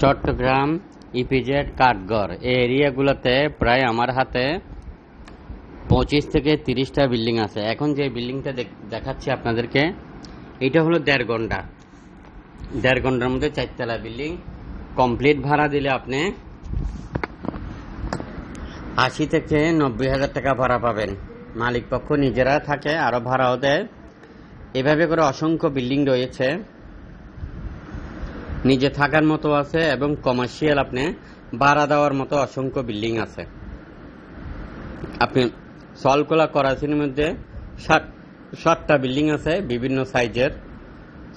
Chittagong, EPZ, Kathgarh. এই এরিয়াগুলোতে প্রায় আমার হাতে পঁচিশ থেকে তিরিশটা বিল্ডিং আছে। এখন যে বিল্ডিংটা দেখাচ্ছি আপনাদেরকে, এটা হলো দেড় ঘণ্টা দেড় ঘণ্টার মধ্যে চারতলা বিল্ডিং। কমপ্লিট ভাড়া দিলে আপনি আশি থেকে নব্বই হাজার টাকা ভাড়া পাবেন। মালিক পক্ষ নিজেরা থাকে আরও ভাড়াও দেয়। এভাবে করে অসংখ্য বিল্ডিং রয়েছে। নিজে থাকার মতো আছে এবং কমার্শিয়াল আপনি ভাড়া দেওয়ার মতো অসংখ্য বিল্ডিং আছে। আপনি সলকোলা করাচির মধ্যে ষাট ষাটটা বিল্ডিং আছে বিভিন্ন সাইজের।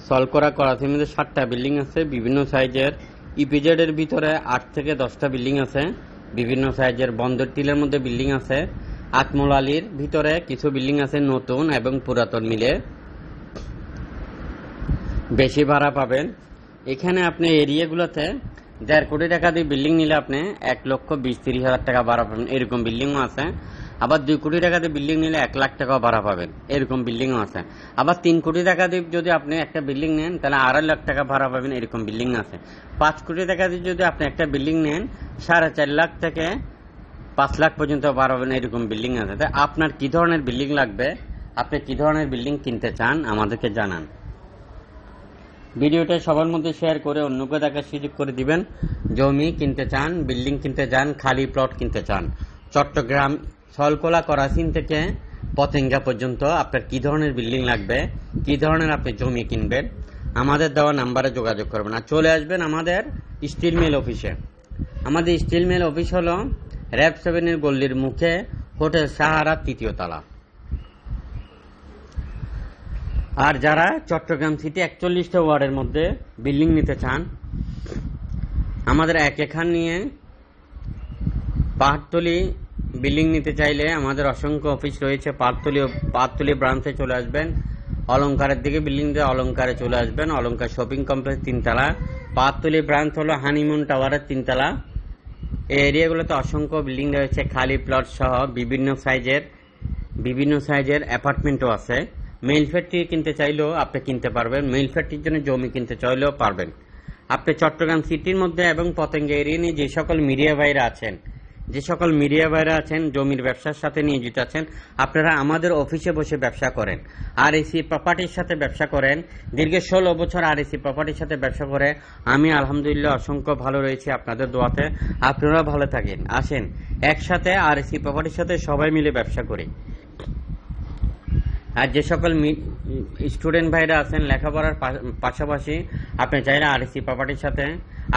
সলকোরা করাচির মধ্যে ষাটটা বিল্ডিং আছে, বিভিন্ন সাইজের। ইপিজেড এর ভিতরে আট থেকে দশটা বিল্ডিং আছে, বিভিন্ন সাইজের বন্দর টিলের মধ্যে বিল্ডিং আছে। আতমুল আলীর ভিতরে কিছু বিল্ডিং আছে নতুন এবং পুরাতন মিলে। বেশি ভাড়া পাবেন এখানে আপনি এরিয়াগুলোতে দেড় কোটি টাকা দিয়ে বিল্ডিং নিলে আপনি এক লক্ষ বিশ তিরিশ হাজার টাকা ভাড়া পাবেন। এরকম বিল্ডিংও আছে। আবার দুই কোটি টাকা দিয়ে বিল্ডিং নিলে এক লাখ টাকাও ভাড়া পাবেন। এরকম বিল্ডিংও আছে। আবার তিন কোটি টাকা দিয়ে যদি আপনি একটা বিল্ডিং নেন, তাহলে আড়াই লাখ টাকা ভাড়া পাবেন এরকম বিল্ডিং আছে। পাঁচ কোটি টাকা দিয়ে যদি আপনি একটা বিল্ডিং নেন, সাড়ে চার লাখ থেকে পাঁচ লাখ পর্যন্ত ভাড়া পাবেন এরকম বিল্ডিং আছে। তাই আপনার কি ধরনের বিল্ডিং লাগবে? আপনি কি ধরনের বিল্ডিং কিনতে চান? আমাদেরকে জানান। ভিডিওটা সবার মধ্যে শেয়ার করে অন্যকে দেখার সুযোগ করে দিবেন। জমি কিনতে চান বিল্ডিং কিনতে চান খালি প্লট কিনতে চান। চট্টগ্রাম সলকোলা করাচিন থেকে পতেঙ্গা পর্যন্ত আপনার কি ধরনের বিল্ডিং লাগবে, কি ধরনের আপনি জমি কিনবেন, আমাদের দেওয়া নাম্বারে যোগাযোগ করবেন। আর চলে আসবেন আমাদের স্টিল মিল অফিসে আমাদের স্টিল মিল অফিস হলো র্যাব সেভেনের গল্লির মুখে হোটেল সাহারা তৃতীয় তলা। আর যারা চট্টগ্রাম সিটি একচল্লিশটা ওয়ার্ডের মধ্যে বিল্ডিং নিতে চান, আমাদের এক এখান নিয়ে পাহাড়তলি বিল্ডিং নিতে চাইলে আমাদের অসংখ্য অফিস রয়েছে। পাহাড়তলি পাহাড়তলি ব্রাঞ্চে চলে আসবেন। অলংকারের দিকে বিল্ডিং দিয়ে অলংকারে চলে আসবেন। অলংকার শপিং কমপ্লেক্স তিনতলা। পাহাড়তলি ব্রাঞ্চ হলো হানিমুন টাওয়ারের তিনতলা। এই এরিয়াগুলোতে অসংখ্য বিল্ডিং রয়েছে। খালি প্লট সহ বিভিন্ন সাইজের বিভিন্ন সাইজের অ্যাপার্টমেন্টও আছে। মেইল ফ্যাক্টরি কিনতে চাইলেও আপনি কিনতে পারবেন। মেইল ফ্যাক্টরির জন্য জমি কিনতে চাইলেও পারবেন। আপনি চট্টগ্রাম সিটির মধ্যে এবং পতেঙ্গা এরিয়া নিয়ে যে সকল মিডিয়া ভাইরা আছেন, যে সকল মিডিয়া ভাইরা আছেন, জমির ব্যবসার সাথে নিয়োজিত আছেন, আপনারা আমাদের অফিসে বসে ব্যবসা করেন। আর এসি প্রপার্টির সাথে ব্যবসা করেন। দীর্ঘ ষোলো বছর আর এসি প্রপার্টির সাথে ব্যবসা করে। আমি আলহামদুলিল্লাহ অসংখ্য ভালো রয়েছি আপনাদের দোয়াতে। আপনারা ভালো থাকেন, আসেন। একসাথে আর এসি প্রপার্টির সাথে সবাই মিলে ব্যবসা করি। আর যে সকল স্টুডেন্ট ভাইরা আছেন লেখাপড়ার পাশাপাশি আপনি চাইলে আরএসি প্রপার্টির সাথে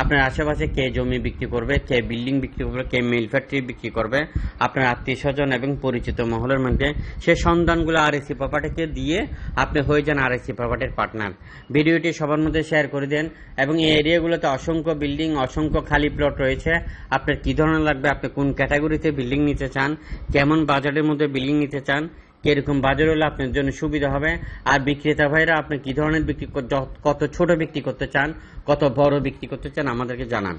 আপনার আশেপাশে কে জমি বিক্রি করবে, কে বিল্ডিং বিক্রি করবে, কে মিল ফ্যাক্টরি বিক্রি করবে, আপনার আত্মীয় স্বজন এবং পরিচিত মহলের মধ্যে সে সন্ধানগুলো আরএসি প্রপার্টিকে দিয়ে আপনি হয়ে যান আরএসি প্রপার্টির পার্টনার ভিডিওটি সবার মধ্যে শেয়ার করে দেন এবং এই এরিয়াগুলোতে অসংখ্য বিল্ডিং অসংখ্য খালি প্লট রয়েছে। আপনার কী ধরনের লাগবে, আপনি কোন ক্যাটাগরিতে বিল্ডিং নিতে চান, কেমন বাজারের মধ্যে বিল্ডিং নিতে চান কীরকম বাজার হলে, আপনার জন্য সুবিধা হবে। আর বিক্রেতা ভাইরা, আপনি কি ধরনের বিক্রি কত ছোট বিক্রি করতে চান, কত বড় বিক্রি করতে চান, আমাদেরকে জানান।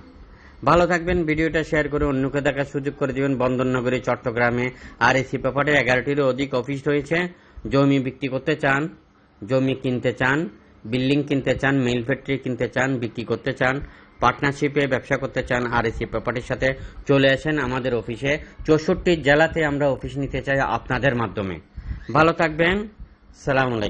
ভালো থাকবেন, ভিডিওটা শেয়ার করে অন্যকে দেখার সুযোগ করে দিবেন। বন্দরনগরী, চট্টগ্রামে আর এসি পেপারের এগারোটিরও অধিক অফিস রয়েছে। জমি বিক্রি করতে চান, জমি কিনতে চান, বিল্ডিং কিনতে চান, মিল ফ্যাক্টরি কিনতে চান, বিক্রি করতে চান পার্টনারশিপে ব্যবসা করতে চান আর এসি প্রপার্টির সাথে চলে আসেন আমাদের অফিসে। চৌষট্টি জেলাতে আমরা অফিস নিতে চাই আপনাদের মাধ্যমে। ভালো থাকবেন। সালাম আলাইকুম